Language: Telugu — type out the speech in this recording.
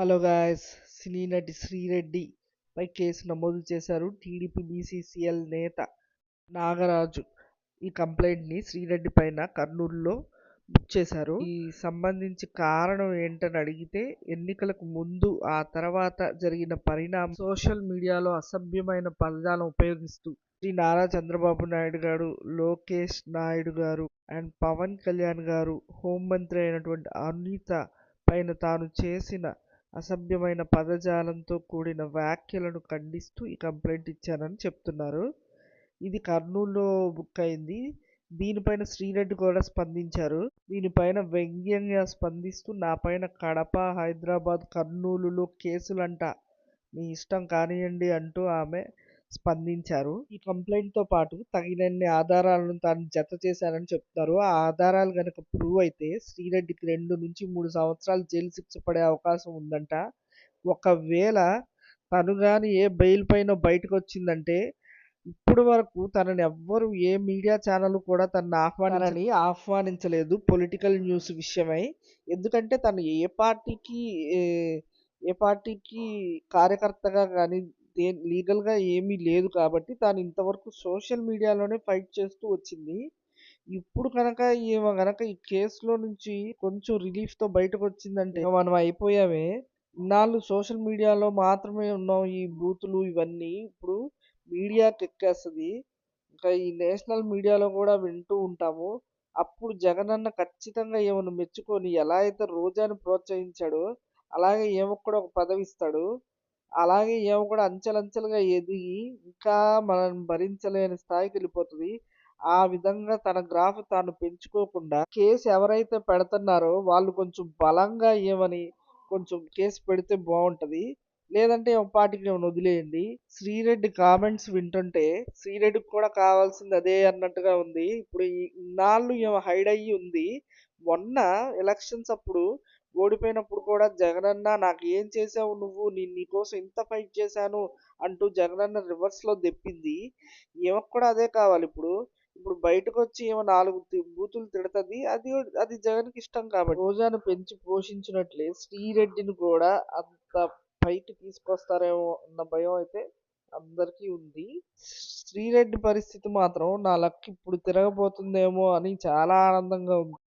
హలో గాయస్ సినీ నటి శ్రీరెడ్డి పై కేసు నమోదు చేశారు టీడీపీ బీసీసీఎల్ నేత నాగరాజు. ఈ కంప్లైంట్ని శ్రీరెడ్డి పైన కర్నూలులో బుక్ చేశారు. ఈ సంబంధించి కారణం ఏంటని అడిగితే ఎన్నికలకు ముందు ఆ తర్వాత జరిగిన పరిణామం సోషల్ మీడియాలో అసభ్యమైన పదజాలం ఉపయోగిస్తూ శ్రీ నారా చంద్రబాబు నాయుడు గారు లోకేష్ నాయుడు గారు అండ్ పవన్ కళ్యాణ్ గారు హోంమంత్రి అయినటువంటి అనిత పైన తాను చేసిన అసభ్యమైన పదజాలంతో కూడిన వ్యాఖ్యలను ఖండిస్తూ ఈ కంప్లైంట్ ఇచ్చానని చెప్తున్నారు. ఇది కర్నూలులో బుక్ అయింది. దీనిపైన శ్రీరెడ్డి కూడా స్పందించారు. దీనిపైన వ్యంగ్యంగా స్పందిస్తూ నాపైన కడప హైదరాబాద్ కర్నూలులో కేసులంట. మీ ఇష్టం కానివ్వండి అంటూ ఆమె స్పందించారు. ఈ కంప్లైంట్తో పాటు తగినన్ని ఆధారాలను తాను జత చేశానని చెప్తారు ఆ ఆధారాలు కనుక ప్రూవ్ అయితే శ్రీరెడ్డికి రెండు నుంచి మూడు సంవత్సరాలు జైలు శిక్ష పడే అవకాశం ఉందంట. ఒకవేళ తను కానీ ఏ బెయిల్ పైన బయటకు వచ్చిందంటే ఇప్పుడు వరకు తనని ఎవ్వరు ఏ మీడియా ఛానల్ కూడా తనని ఆహ్వానాన్ని ఆహ్వానించలేదు పొలిటికల్ న్యూస్ విషయమై. ఎందుకంటే తను ఏ పార్టీకి ఏ పార్టీకి కార్యకర్తగా కానీ లీగల్గా ఏమీ లేదు కాబట్టి తాను ఇంతవరకు సోషల్ మీడియాలోనే ఫైట్ చేస్తూ వచ్చింది. ఇప్పుడు కనుక ఈమె కనుక ఈ కేసులో నుంచి కొంచెం రిలీఫ్తో బయటకు వచ్చిందంటే మనం అయిపోయామే. ఇన్నాళ్ళు సోషల్ మీడియాలో మాత్రమే ఉన్నాం ఈ బూతులు ఇవన్నీ. ఇప్పుడు మీడియాకి ఎక్కేస్తుంది. ఇంకా ఈ నేషనల్ మీడియాలో కూడా వింటూ ఉంటాము. అప్పుడు జగనన్న ఖచ్చితంగా ఏమైనా మెచ్చుకొని ఎలా అయితే రోజాని ప్రోత్సహించాడో అలాగే ఏమో కూడా ఒక పదవి ఇస్తాడు అలాగే ఈమె కూడా అంచెలంచెలుగా ఎదిగి ఇంకా మనం భరించలేని స్థాయికి వెళ్ళిపోతుంది. ఆ విధంగా తన గ్రాఫ్ తాను పెంచుకోకుండా కేసు ఎవరైతే పెడుతున్నారో వాళ్ళు కొంచెం బలంగా ఏమని కొంచెం కేసు పెడితే బాగుంటుంది. లేదంటే పాటికి నేను వదిలేయండి. శ్రీరెడ్డి కామెంట్స్ వింటుంటే శ్రీరెడ్డికి కూడా కావాల్సింది అదే అన్నట్టుగా ఉంది. ఇప్పుడు ఇన్నాళ్ళు ఏమో హైడ్ అయ్యి ఉంది. మొన్న ఎలక్షన్స్ అప్పుడు ఓడిపోయినప్పుడు కూడా జగనన్న నాకు ఏం చేసావు నువ్వు? నేను నీకోసం ఇంత ఫైట్ చేశాను అంటూ జగనన్న రివర్స్లో దెప్పింది. ఈమెకు కూడా అదే కావాలి ఇప్పుడు. ఇప్పుడు బయటకు వచ్చి ఏమో నాలుగు బూతులు తిడుతుంది. అది అది జగన్కి ఇష్టం కాబట్టి. రోజాను పెంచి పోషించినట్లే. శ్రీరెడ్డిని కూడా అంత పైకి తీసుకొస్తారేమో అన్న భయం అయితే అందరికీ ఉంది. శ్రీరెడ్డి పరిస్థితి మాత్రం నా లక్ ఇప్పుడు తిరగబోతుందేమో అని చాలా ఆనందంగా ఉంది.